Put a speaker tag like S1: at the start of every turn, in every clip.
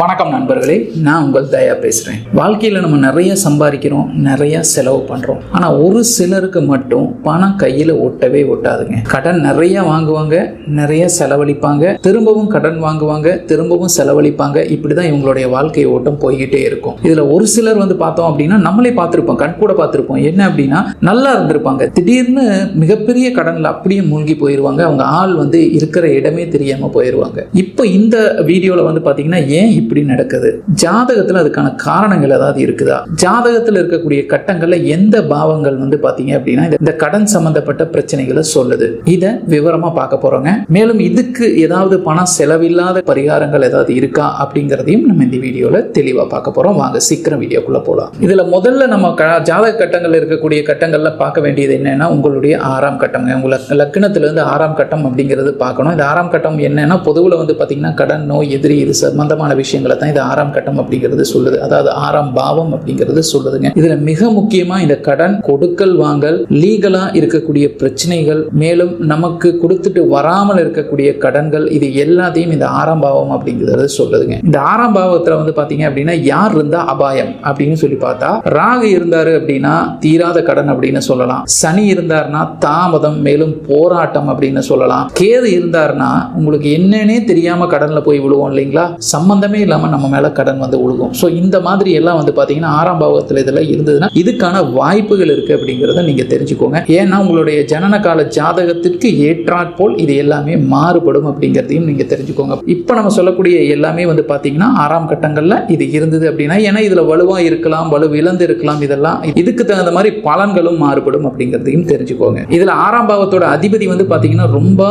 S1: வணக்கம் நண்பர்களே நான் உங்கள் தயா பேசுகிறேன் வாழ்க்கையில் நம்ம நிறைய சம்பாதிக்கிறோம் நிறைய செலவு பண்ணுறோம் ஆனால் ஒரு சிலருக்கு மட்டும் பணம் கையில் ஒட்டவே ஒட்டாதுங்க. கடன் நிறைய வாங்குவாங்க நிறைய செலவழிப்பாங்க. திரும்பவும் கடன் வாங்குவாங்க திரும்பவும் செலவழிப்பாங்க. இப்படி தான் இவங்களுடைய வாழ்க்கை ஓட்டம் போய்கிட்டே இருக்கும். இதில் ஒரு சிலர் வந்து பார்த்தோம் அப்படின்னா நம்மளே பார்த்துருப்போம் கண் கூட பார்த்துருப்போம். என்ன அப்படின்னா நல்லா இருந்திருப்பாங்க. திடீர்னு மிகப்பெரிய கடனில் அப்படியே மூழ்கி போயிடுவாங்க அவங்க ஆள் வந்து இருக்கிற இடமே தெரியாமல் போயிடுவாங்க இப்போ இந்த வீடியோவில் வந்து பார்த்தீங்கன்னா ஏன் இப்படி நடக்குது. ஜாதகத்தில் அதுக்கான காரணங்கள் ஏதாவது இருக்குதா? ஜாதகத்தில் இருக்கக்கூடிய கட்டங்களில் எந்த பாவங்கள் வந்து பார்த்தீங்க அப்படின்னா இந்த- கடன் சம்பந்தப்பட்ட பிரச்சனைகளை சொல்லுது. இதை விவரமாக பார்க்க போறோங்க. மேலும் இதுக்கு ஏதாவது பணம் செலவில்லாத பரிகாரங்கள் ஏதாவது இருக்கா அப்படிங்கிறதையும் நம்ம இந்த வீடியோவில் தெளிவாக பார்க்க போறோம். வாங்க சீக்கிரம் வீடியோக்குள்ள போகலாம் இதில் முதல்ல நம்ம க ஜாதக கட்டங்கள் இருக்கக்கூடிய கட்டங்கள்ல பார்க்க வேண்டியது என்னன்னா உங்களுடைய ஆறாம் கட்டம் உங்க லக்னத்துல இருந்து ஆறாம் கட்டம் அப்படிங்கிறது பார்க்கணும். இந்த ஆறாம் கட்டம் என்னன்னா பொதுவில் வந்து பார்த்தீங்கன்னா கடன் நோய் எதிரி இது சம்பந்தமான விஷயங்களை தான் இது ஆறாம் கட்டம் அப்படிங்கிறது சொல்லுது. அதாவது ஆறாம் பாவம் அப்படிங்கிறது சொல்லுதுங்க. இதுல மிக முக்கியமா இந்த கடன் கொடுக்கல் வாங்கல் லீகலா இருக்கக்கூடிய பிரச்சனைகள் மேலும் நமக்கு கொடுத்துட்டு வராமல் இருக்கக்கூடிய கடன்கள் இது எல்லாத்தையும் இந்த ஆறாம் பாவம் அப்படிங்கிறது சொல்லுதுங்க. இந்த ஆறாம் பாவத்துல வந்து பாத்தீங்க அப்படின்னா யார் இருந்தா அபாயம் அப்படின்னு சொல்லி பார்த்தா ராகு இருந்தாரு அப்படின்னா தீராத கடன் அப்படின்னு சொல்லலாம். சனி இருந்தாருன்னா தாமதம் மேலும் போராட்டம் அப்படின்னு சொல்லலாம். கேது இருந்தாருன்னா உங்களுக்கு என்னன்னே தெரியாம கடன்ல போய் விழுவோம் இல்லைங்களா? சம்பந்தமே இல்லாமல் நம்ம மேலே கடன் வந்து விழுகும் ஸோ இந்த மாதிரி எல்லாம் வந்து பார்த்தீங்கன்னா ஆறாம் பாவத்தில் இதெல்லாம் இருந்ததுன்னா இதுக்கான வாய்ப்புகள் இருக்கு அப்படிங்கிறத நீங்கள் தெரிஞ்சுக்கோங்க. ஏன்னா உங்களுடைய ஜனன கால ஜாதகத்திற்கு ஏற்றாற்போல் இது எல்லாமே மாறுபடும் அப்படிங்கிறதையும் நீங்கள் தெரிஞ்சுக்கோங்க. இப்போ நம்ம சொல்லக்கூடிய எல்லாமே வந்து பார்த்தீங்கன்னா ஆறாம் கட்டங்களில் இது இருந்தது அப்படின்னா ஏன்னா இதில் வலுவாக இருக்கலாம் வலு இழந்து இருக்கலாம் இதெல்லாம் இதுக்கு தகுந்த மாதிரி பலன்களும் மாறுபடும் அப்படிங்கிறதையும் தெரிஞ்சுக்கோங்க. இதில் ஆறாம் பாவத்தோட அதிபதி வந்து பார்த்தீங்கன்னா ரொம்ப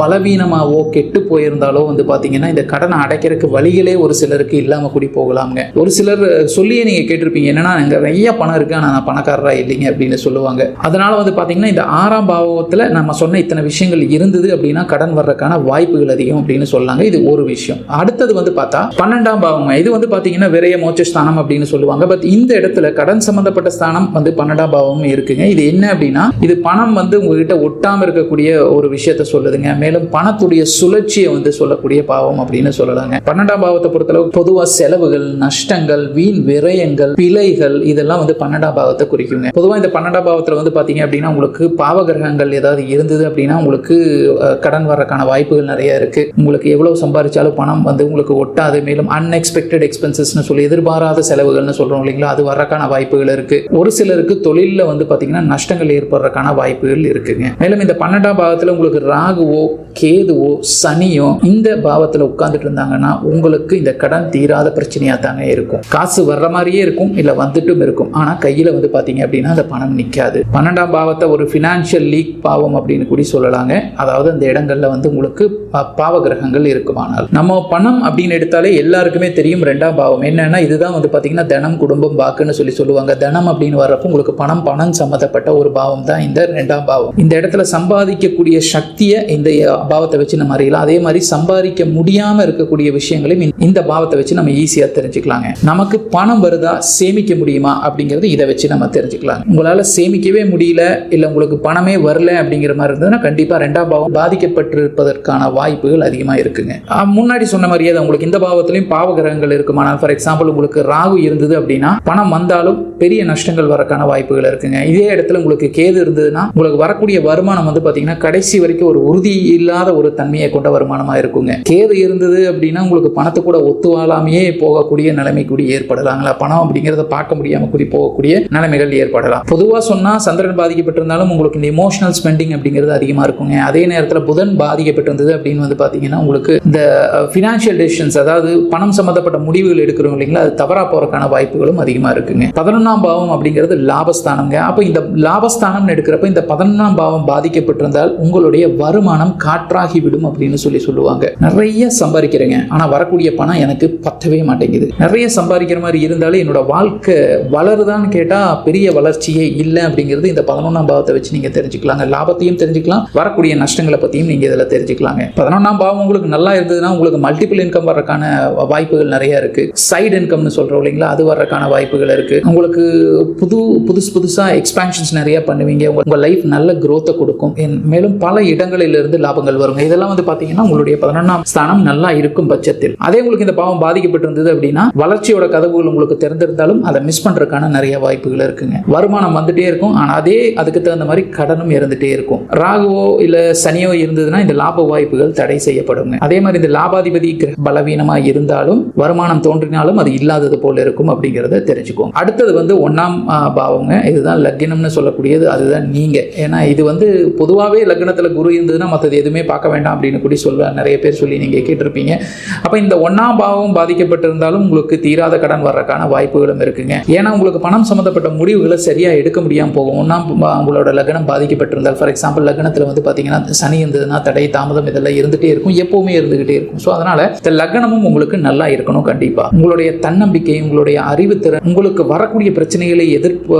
S1: பலவீனமாகவோ கெட்டு போயிருந்தாலோ வந்து பார்த்தீங்கன்னா இந்த கடனை அடைக்கிறதுக்கு வழிகளே ஒரு சிலருக்கு இல்லாம கூடி போகலாம்ங்க. ஒரு சிலர் சொல்லியே நீங்க கேட்டிருப்பீங்க என்னன்னா அங்கே நிறைய பணம் இருக்கு ஆனா நான் பணக்காரரா இல்லைங்க அப்படின்னு சொல்லுவாங்க. அதனால வந்து பாத்தீங்கன்னா இந்த ஆறாம் பாவத்துல நம்ம சொன்ன இத்தனை விஷயங்கள் இருந்தது அப்படின்னா கடன் வர்றதுக்கான வாய்ப்புகள் அதிகம் அப்படின்னு சொல்லாங்க. இது ஒரு விஷயம். அடுத்தது வந்து பார்த்தா பன்னெண்டாம் பாவம் இது வந்து பார்த்தீங்கன்னா விரைய மோட்ச ஸ்தானம் அப்படின்னு சொல்லுவாங்க. பட் இந்த இடத்துல கடன் சம்பந்தப்பட்ட ஸ்தானம் வந்து பன்னெண்டாம் பாவமும் இருக்குங்க. இது என்ன அப்படின்னா இது பணம் வந்து உங்ககிட்ட ஒட்டாமல் இருக்கக்கூடிய ஒரு விஷயத்த சொல்லுதுங்க. மேலும் பணத்துடைய சுழற்சியை வந்து சொல்லக்கூடிய பாவம் அப்படின்னு சொல்லலாங்க. பன்னெண்டாம் பாவத்தை பொறுத்தளவு பொதுவா செலவுகள் நஷ்டங்கள் வீண் விரயங்கள் பிழைகள் இதெல்லாம் வந்து பன்னெண்டாம் பாவத்தை குறிக்குங்க. பொதுவா இந்த பன்னெண்டாம் பாவத்துல வந்து பாத்தீங்க அப்படின்னா உங்களுக்கு பாவகிரகங்கள் ஏதாவது இருந்தது அப்படின்னா உங்களுக்கு கடன் வர்றதுக்கான வாய்ப்புகள் நிறைய இருக்கு. உங்களுக்கு எவ்வளவு சம்பாதிச்சாலும் பணம் வந்து உங்களுக்கு ஒட்டாது. மேலும் அன்எக்ஸ்பெக்டட் எக்ஸ்பென்சஸ்னு சொல்லி எதிர்பாராத செலவுகள்னு சொல்றோம் இல்லைங்களா? அது வர்றதுக்கான வாய்ப்புகள் இருக்கு. ஒரு சிலருக்கு தொழிலில் வந்து பாத்தீங்கன்னா நஷ்டங்கள் ஏற்படுறதுக்கான வாய்ப்புகள் இருக்குங்க. மேலும் இந்த பன்னெண்டாம் பாவத்துல உங்களுக்கு ராகுவோ கேதுவோ சனியோ இந்த பாவத்துல உட்கார்ந்துட்டு இருந்தாங்கன்னா உங்களுக்கு இந்த கடன் தீராத பிரச்சனையாக தாங்க இருக்கும். காசு வர்ற மாதிரியே இருக்கும் இல்லை வந்துட்டும் இருக்கும். ஆனால் கையில் வந்து பார்த்தீங்க அப்படின்னா அந்த பணம் நிற்காது பன்னெண்டாம் பாவத்தை ஒரு ஃபினான்ஷியல் லீக் பாவம் அப்படின்னு கூட சொல்லலாங்க. அதாவது அந்த இடங்களில் வந்து உங்களுக்கு பாவ கிரகங்கள் இருக்குமானால். நம்ம பணம் அப்படின்னு எடுத்தாலே எல்லாருக்குமே தெரியும் ரெண்டாம் பாவம். என்னன்னா இதுதான் வந்து பார்த்தீங்கன்னா தனம் குடும்பம் வாக்குன்னு சொல்லி சொல்லுவாங்க. தனம் அப்படின்னு வர்றப்போ உங்களுக்கு பணம் பணம் சம்மந்தப்பட்ட ஒரு பாவம் தான் இந்த ரெண்டாம் பாவம். இந்த இடத்துல சம்பாதிக்கக்கூடிய சக்தியை இந்த பாவத்தை வச்சு நம்ம அறியலாம். அதே மாதிரி சம்பாதிக்க முடியாமல் இருக்கக்கூடிய விஷயங்களையும் இந்த- இந்த பாவத்தை வச்சு நம்ம ஈஸியாக தெரிஞ்சுக்கலாங்க. நமக்கு பணம் வருதா சேமிக்க முடியுமா அப்படிங்கிறது இதை வச்சு நம்ம தெரிஞ்சுக்கலாம் உங்களால் சேமிக்கவே முடியல இல்லை உங்களுக்கு பணமே வரல அப்படிங்கிற மாதிரி இருந்ததுன்னா கண்டிப்பாக ரெண்டாம் பாவம் பாதிக்கப்பட்டிருப்பதற்கான வாய்ப்புகள் அதிகமாக இருக்குங்க. முன்னாடி சொன்ன மாதிரியே உங்களுக்கு இந்த பாவத்திலையும் பாவ கிரகங்கள் இருக்குமானால் ஃபார் எக்ஸாம்பிள் உங்களுக்கு ராகு இருந்தது அப்படின்னா பணம் வந்தாலும் பெரிய நஷ்டங்கள் வரக்கான வாய்ப்புகள் இருக்குங்க. இதே இடத்துல உங்களுக்கு கேது இருந்ததுன்னா உங்களுக்கு வரக்கூடிய வருமானம் வந்து பார்த்தீங்கன்னா கடைசி வரைக்கும் ஒரு உறுதி இல்லாத ஒரு தன்மையை கொண்ட வருமானமாக இருக்குங்க. கேது இருந்தது அப்படின்னா உங்களுக்கு பணத்தை கூட ஒத்து வாழாமையே போகக்கூடிய நிலைமை கூடி ஏற்படலாங்களா? பணம் அப்படிங்கிறத பார்க்க முடியாம கூடி போகக்கூடிய நிலைமைகள் ஏற்படலாம். பொதுவாக சொன்னால் சந்திரன் பாதிக்கப்பட்டிருந்தாலும் உங்களுக்கு இந்த இமோஷனல் ஸ்பெண்டிங் அப்படிங்கிறது அதிகமாக இருக்குங்க. அதே நேரத்தில் புதன் பாதிக்கப்பட்டிருந்தது அப்படின்னு வந்து பார்த்தீங்கன்னா உங்களுக்கு இந்த ஃபினான்ஷியல் டெசிஷன்ஸ் அதாவது பணம் சம்மந்தப்பட்ட முடிவுகள் எடுக்கிறோம் இல்லைங்களா அது தவறா போகிறக்கான வாய்ப்புகளும் அதிகமாக இருக்குங்க. பதினொன்றாம் பாவம் அப்படிங்கிறது லாபஸ்தானம்ங்க. அப்போ இந்த லாபஸ்தானம்னு எடுக்கிறப்ப இந்த பதினொன்றாம் பாவம் பாதிக்கப்பட்டிருந்தால் உங்களுடைய வருமானம் காற்றாகி விடும் அப்படின்னு சொல்லி சொல்லுவாங்க. நிறைய சம்பாதிக்கிறேங்க. ஆனால் வரக்கூடிய பணம் எனக்கு பத்தவே மாட்டேங்குது. நிறைய சம்பாதிக்கிற மாதிரி இருந்தாலும் என்னோட வாழ்க்கை வளருதான்னு கேட்டால் பெரிய வளர்ச்சியே இல்லை அப்படிங்கிறது இந்த பதினொன்றாம் பாவத்தை வச்சு நீங்கள் தெரிஞ்சுக்கலாங்க லாபத்தையும் தெரிஞ்சுக்கலாம். வரக்கூடிய நஷ்டங்களை பற்றியும் நீங்கள் இதில் தெரிஞ்சுக்கலாங்க. பதினொன்றாம் பாவம் உங்களுக்கு நல்லா இருந்ததுன்னா உங்களுக்கு மல்டிபிள் இன்கம் வர்றதுக்கான வாய்ப்புகள் நிறைய இருக்குது சைடு இன்கம்னு சொல்கிறோம் இல்லைங்களா? அது வர்றதுக்கான வாய்ப்புகள் இருக்குது உங்களுக்கு புது புதுசு புதுசாக எக்ஸ்பான்ஷன்ஸ் நிறைய பண்ணுவீங்க. உங்கள் உங்கள் லைஃப் நல்ல க்ரோத்தை கொடுக்கும். மேலும் பல இடங்களிலிருந்து லாபங்கள் வருங்க. இதெல்லாம் வந்து பார்த்தீங்கன்னா உங்களுடைய பதினொன்றாம் ஸ்தானம் நல்லா இருக்கும் பட்சத்தில். அதே உங்களுக்கு இந்த இந்த பாவம் பாதிக்கப்பட்டிருந்தது அப்படின்னா வளர்ச்சியோட கதவுகள் உங்களுக்கு திறந்திருந்தாலும் அதை மிஸ் பண்றதுக்கான நிறைய வாய்ப்புகள் இருக்குங்க. வருமானம் வந்துட்டே இருக்கும். ஆனா அதே அதுக்கு தகுந்த மாதிரி கடனும் இருந்துட்டே இருக்கும். ராகுவோ இல்ல சனியோ இருந்ததுன்னா இந்த லாப வாய்ப்புகள் தடை செய்யப்படுங்க. அதே மாதிரி இந்த லாபாதிபதி கிரக பலவீனமா இருந்தாலும் வருமானம் தோன்றினாலும் அது இல்லாதது போல இருக்கும் அப்படிங்கிறத தெரிஞ்சுக்கோங்க. அடுத்தது வந்து ஒன்னாம் பாவங்க. இதுதான் லக்னம்னு சொல்லக்கூடியது. அதுதான் நீங்க. ஏன்னா இது வந்து பொதுவாகவே லக்னத்தில் குரு இருந்ததுன்னா மற்றது எதுவுமே பார்க்க வேண்டாம் அப்படின்னு கூட சொல்ல நிறைய பேர் சொல்லி நீங்க கேட்டிருப்பீங்க. அப்ப இந்த ஒன்னாம் பாவம் பாதிக்கப்பட்டிருந்தாலும் உங்களுக்கு தீராத கடன் வர்றதுக்கான வாய்ப்புகளும் இருக்குங்க. ஏன்னா உங்களுக்கு பணம் சம்மந்தப்பட்ட முடிவுகளை சரியாக எடுக்க முடியாமல் போகும் ஒன்னாம் உங்களோட லக்னம் பாதிக்கப்பட்டிருந்தால் ஃபார் எக்ஸாம்பிள் லக்னத்தில் வந்து பார்த்தீங்கன்னா சனி இருந்ததுன்னா தடை தாமதம் இதெல்லாம் இருந்துகிட்டே இருக்கும் எப்பவுமே இருந்துகிட்டே இருக்கும். ஸோ அதனால் இந்த லக்னமும் உங்களுக்கு நல்லா இருக்கணும் கண்டிப்பாக உங்களுடைய தன்னம்பிக்கை உங்களுடைய அறிவுத்திறன் உங்களுக்கு வரக்கூடிய பிரச்சனைகளை எதிர்ப்பு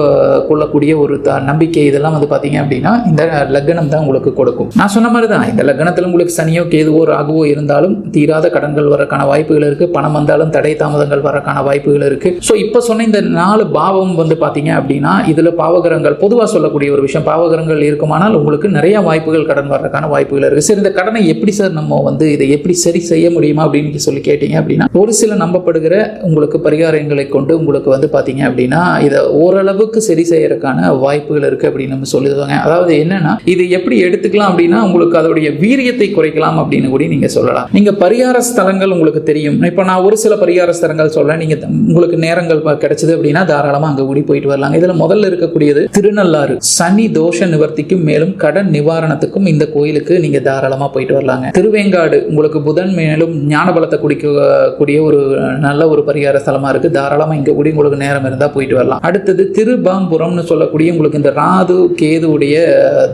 S1: கொள்ளக்கூடிய ஒரு த- நம்பிக்கை இதெல்லாம் வந்து பார்த்தீங்க அப்படின்னா இந்த லக்னம் தான் உங்களுக்கு கொடுக்கும். நான் சொன்ன மாதிரி தான் இந்த லக்னத்தில் உங்களுக்கு சனியோ கேதுவோ ராகுவோ இருந்தாலும் தீராத கடன்கள் வரக்கான வாய்ப்புகள் இருக்கு பணம் வந்தாலும் தடை தாமதங்கள் வரக்கான வாய்ப்புகள் இருக்கு. ஸோ இப்போ சொன்ன இந்த நாலு பாவம் வந்து பார்த்தீங்க அப்படின்னா இதில் பாவகரங்கள் பொதுவாக சொல்லக்கூடிய ஒரு விஷயம் பாவகரங்கள் இருக்குமானால் உங்களுக்கு நிறைய வாய்ப்புகள் கடன் வர்றதுக்கான வாய்ப்புகள் இருக்கு. சரி இந்த கடனை எப்படி சார் நம்ம வந்து இதை எப்படி சரி செய்ய முடியுமா அப்படின்னு சொல்லி கேட்டீங்க அப்படின்னா ஒரு சில நம்பப்படுகிற உங்களுக்கு பரிகாரங்களை கொண்டு உங்களுக்கு வந்து பார்த்தீங்க அப்படின்னா இதை ஓரளவுக்கு சரி செய்யறதுக்கான வாய்ப்புகள் இருக்குது அப்படின்னு நம்ம சொல்லுவாங்க அதாவது என்னன்னா இது எப்படி எடுத்துக்கலாம் அப்படின்னா உங்களுக்கு அதோடைய வீரியத்தை குறைக்கலாம் அப்படின்னு கூட நீங்கள் சொல்லலாம். நீங்கள் பரிகார ஸ்தலங்கள் உங்களுக்கு தெரியும். இப்போ நான் ஒரு சில பரிகார ஸ்தலங்கள் சொல்கிறேன் நீங்கள் த- உங்களுக்கு நேரங்கள் கிடைச்சது அப்படின்னா தாராளமாக அங்கே கூடி போயிட்டு வரலாம் இதில் முதல்ல இருக்கக்கூடியது திருநள்ளாறு. சனி தோஷ நிவர்த்திக்கும் மேலும் கடன் நிவாரணத்துக்கும் இந்த கோயிலுக்கு நீங்கள் தாராளமாக போயிட்டு வரலாங்க. திருவேங்காடு உங்களுக்கு புதன் மேலும் ஞான பலத்தை குடிக்கக்கூடிய ஒரு நல்ல ஒரு பரிகார ஸ்தலமாக இருக்குது தாராளமாக இங்கே கூடி உங்களுக்கு நேரம் இருந்தால் போயிட்டு வரலாம். அடுத்தது திருபாம்புரம்னு சொல்லக்கூடிய உங்களுக்கு இந்த ராது கேதுவுடைய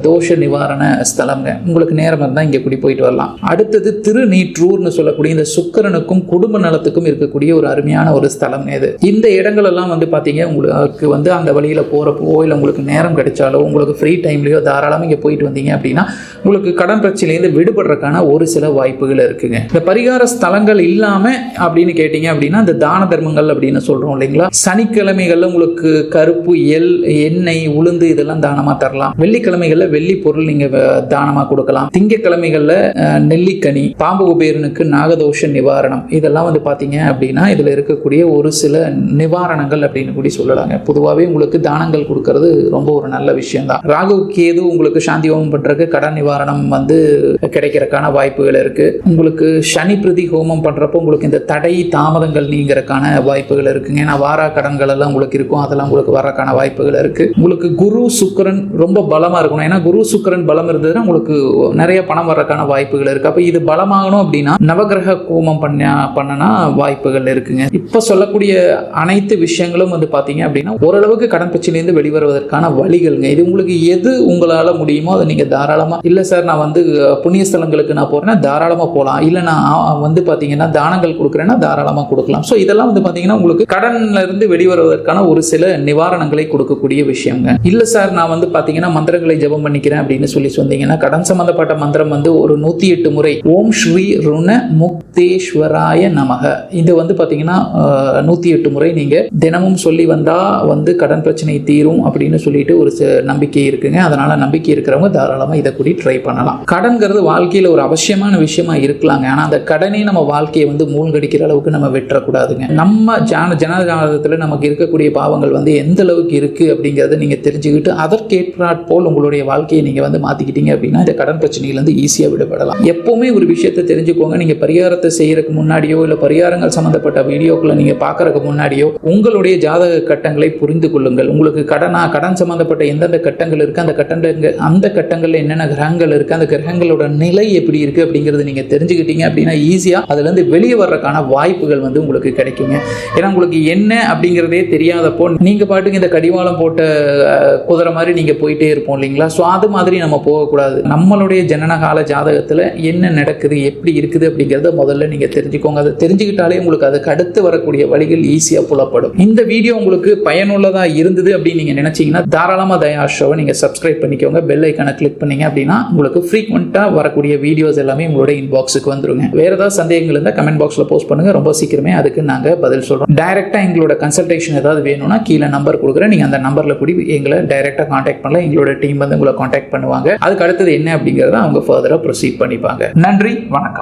S1: தோஷ நிவாரண ஸ்தலம்ங்க. உங்களுக்கு நேரம் இருந்தால் இங்கே கூடி போயிட்டு வரலாம். அடுத்தது திருநீற்றூர்னு சொல்லக்கூடிய இந்த சுக்கிரனுக்கும் குடும்ப நலத்துக்கும் இருக்கக்கூடிய ஒரு அருமையான ஒரு ஸ்தலம் இது. இந்த இடங்கள் எல்லாம் வந்து பார்த்தீங்க உங்களுக்கு வந்து அந்த வழியில் போகிறப்போ இல்லை உங்களுக்கு நேரம் கிடைச்சாலோ உங்களுக்கு ஃப்ரீ டைம்லேயோ தாராளமாக இங்கே போயிட்டு வந்தீங்க அப்படின்னா உங்களுக்கு கடன் பிரச்சனையிலேருந்து விடுபடுறதுக்கான ஒரு சில வாய்ப்புகள் இருக்குங்க. இந்த பரிகார ஸ்தலங்கள் இல்லாமல் அப்படின்னு கேட்டீங்க அப்படின்னா இந்த தான தர்மங்கள் அப்படின்னு சொல்கிறோம் இல்லைங்களா? சனிக்கிழமைகளில் உங்களுக்கு கருப்பு எல் எண்ணெய் உளுந்து இதெல்லாம் தானமாக தரலாம். வெள்ளிக்கிழமைகளில் வெள்ளி பொருள் நீங்கள் தானமாக கொடுக்கலாம். திங்கக்கிழமைகளில் நெல்லிக்கனி பாம்பு குபேரனுக்கு நாகதோஷ நிவாரணம். இதெல்லாம் வந்து பார்த்தீங்க அப்படின்னா இதில் இருக்கக்கூடிய ஒரு சில நிவாரணங்கள் அப்படின்னு கூட சொல்லலாங்க. பொதுவாகவே உங்களுக்கு தானங்கள் கொடுக்கறது ரொம்ப ஒரு நல்ல விஷயம் தான் ராகு கேது உங்களுக்கு சாந்தி ஹோமம் பண்ணுறதுக்கு கடன் நிவாரணம் வந்து கிடைக்கிறதுக்கான வாய்ப்புகள் இருக்குது உங்களுக்கு சனி பிரதி ஹோமம் பண்ணுறப்போ உங்களுக்கு இந்த தடை தாமதங்கள் நீங்கிறதுக்கான வாய்ப்புகள் இருக்குங்க. ஏன்னா வாரா கடன்கள் எல்லாம் உங்களுக்கு இருக்கும். அதெல்லாம் உங்களுக்கு வரக்கான வாய்ப்புகள் இருக்குது உங்களுக்கு குரு சுக்கரன் ரொம்ப பலமாக இருக்கணும். ஏன்னா குரு சுக்கிரன் பலம் இருந்ததுன்னா உங்களுக்கு நிறைய பணம் வர்றதுக்கான வாய்ப்புகள் இருக்குது அப்போ இது பலமாகணும் அப்படின்னா நவகிரக ஹோமம் பண்ண பண்ணனா வாய்ப்புகள் இருக்குங்க. இப்போ சொல்லக்கூடிய அனைத்து விஷயங்களும் வந்து பார்த்தீங்க அப்படின்னா ஓரளவுக்கு கடன் பிரச்சனையிலேருந்து வெளிவருவதற்கான வழிகள்ங்க. இது உங்களுக்கு எது உங்களால் முடியுமோ அதை நீங்கள் தாராளமாக இல்லை சார் நான் வந்து புண்ணிய ஸ்தலங்களுக்கு நான் போகிறேன்னா தாராளமாக போகலாம் இல்லை நான் வந்து பார்த்தீங்கன்னா தானங்கள் கொடுக்குறேன்னா தாராளமாக கொடுக்கலாம். ஸோ இதெல்லாம் வந்து பார்த்தீங்கன்னா உங்களுக்கு கடனில் இருந்து வெளிவருவதற்கான ஒரு சில நிவாரணங்களை கொடுக்கக்கூடிய விஷயங்க. இல்லை சார் நான் வந்து பார்த்தீங்கன்னா மந்திரங்களை ஜெபம் பண்ணிக்கிறேன் அப்படின்னு சொல்லி சொன்னீங்கன்னா கடன் சம்மந்தப்பட்ட மந்திரம் வந்து ஒரு நூற்றி எட்டு முறை. ஓம் ஸ்ரீ ருண முக்தேஸ்வரா நமக இது வந்து பாத்தீங்கன்னா நூற்றி நூத்தி எட்டு முறை நீங்க தினமும் சொல்லி வந்தா வந்து கடன் பிரச்சனை தீரும் அப்படின்னு சொல்லிட்டு ஒரு நம்பிக்கை இருக்குங்க. அதனால நம்பிக்கை இருக்கிறவங்க தாராளமாக இதை கூடி ட்ரை பண்ணலாம். கடன்கிறது வாழ்க்கையில ஒரு அவசியமான விஷயமா இருக்கலாங்க. ஆனால் அந்த கடனே நம்ம வாழ்க்கையை வந்து மூழ்கடிக்கிற அளவுக்கு நம்ம வெட்டக்கூடாதுங்க நம்ம ஜான ஜனஜாதகத்துல நமக்கு இருக்கக்கூடிய பாவங்கள் வந்து எந்த அளவுக்கு இருக்கு அப்படிங்கிறத நீங்க தெரிஞ்சுக்கிட்டு அதற்கேற்றாற் போல் உங்களுடைய வாழ்க்கையை நீங்க வந்து மாத்திக்கிட்டீங்க அப்படின்னா இந்த கடன் பிரச்சனையிலேருந்து இருந்து விடுபடலாம். எப்போவுமே ஒரு விஷயத்தை தெரிஞ்சுக்கோங்க. நீங்கள் பரிகாரத்தை செய்யறதுக்கு முன்னாடியோ இல்லை பரிகாரங்கள் சம்மந்தப்பட்ட வீடியோக்களை நீங்கள் பார்க்கறதுக்கு முன்னாடியோ உங்களுடைய ஜாதக கட்டங்களை புரிந்து கொள்ளுங்கள். உங்களுக்கு கடனா கடன் சம்மந்தப்பட்ட எந்தெந்த கட்டங்கள் இருக்குது அந்த கட்டங்கள் அந்த கட்டங்களில் என்னென்ன கிரகங்கள் இருக்குது அந்த கிரகங்களோட நிலை எப்படி இருக்குது அப்படிங்கிறது நீங்கள் தெரிஞ்சுக்கிட்டீங்க அப்படின்னா ஈஸியாக அதுலேருந்து வெளியே வர்றதுக்கான வாய்ப்புகள் வந்து உங்களுக்கு கிடைக்குங்க. ஏன்னா உங்களுக்கு என்ன அப்படிங்கிறதே தெரியாதப்போ நீங்கள் பாட்டுக்கு இந்த கடிவாளம் போட்ட குதிரை மாதிரி நீங்கள் போயிட்டே இருப்போம் இல்லைங்களா? ஸோ அது மாதிரி நம்ம போகக்கூடாது. நம்மளுடைய ஜனனகால ஜாதகத்தில் என்ன நடக்குது எப்படி இருக்குது அப்படிங்கிறத முதல்ல நீங்கள் தெரிஞ்சுக்கோங்க. அதை தெரிஞ்சுக்கிட்டாலே உங்களுக்கு அதுக்கு அடுத்து வரக்கூடிய வழிகள் ஈஸியாக புலப்படும். இந்த வீடியோ உங்களுக்கு பயனுள்ளதாக இருந்தது அப்படின்னு நீங்கள் நினச்சிங்கன்னா தாராளமாக தயா ஷோவை நீங்கள் சப்ஸ்கிரைப் பண்ணிக்கோங்க. பெல் ஐக்கானை கிளிக் பண்ணீங்க அப்படின்னா உங்களுக்கு ஃப்ரீக்வெண்ட்டாக வரக்கூடிய வீடியோஸ் எல்லாமே உங்களோட இன்பாக்ஸுக்கு வந்துருங்க. வேறு ஏதாவது சந்தேகங்கள் இருந்தால் கமெண்ட் பாக்ஸில் போஸ்ட் பண்ணுங்கள் ரொம்ப சீக்கிரமே அதுக்கு நாங்கள் பதில் சொல்கிறோம் டைரெக்டாக எங்களோட கன்சல்டேஷன் ஏதாவது வேணும்னா கீழே நம்பர் கொடுக்குறேன். நீங்கள் அந்த நம்பரில் கூடி எங்களை டைரெக்டாக காண்டாக்ட் பண்ணலாம். எங்களோட டீம் வந்து உங்களை காண்டாக்ட் பண்ணுவாங்க. அதுக்கு அடுத்தது என்ன அப்படிங்கிறத அவங்க ஃபர்தராக ப்ரொசீட் பண்ணிப்பாங்க. நன்றி வணக்கம்.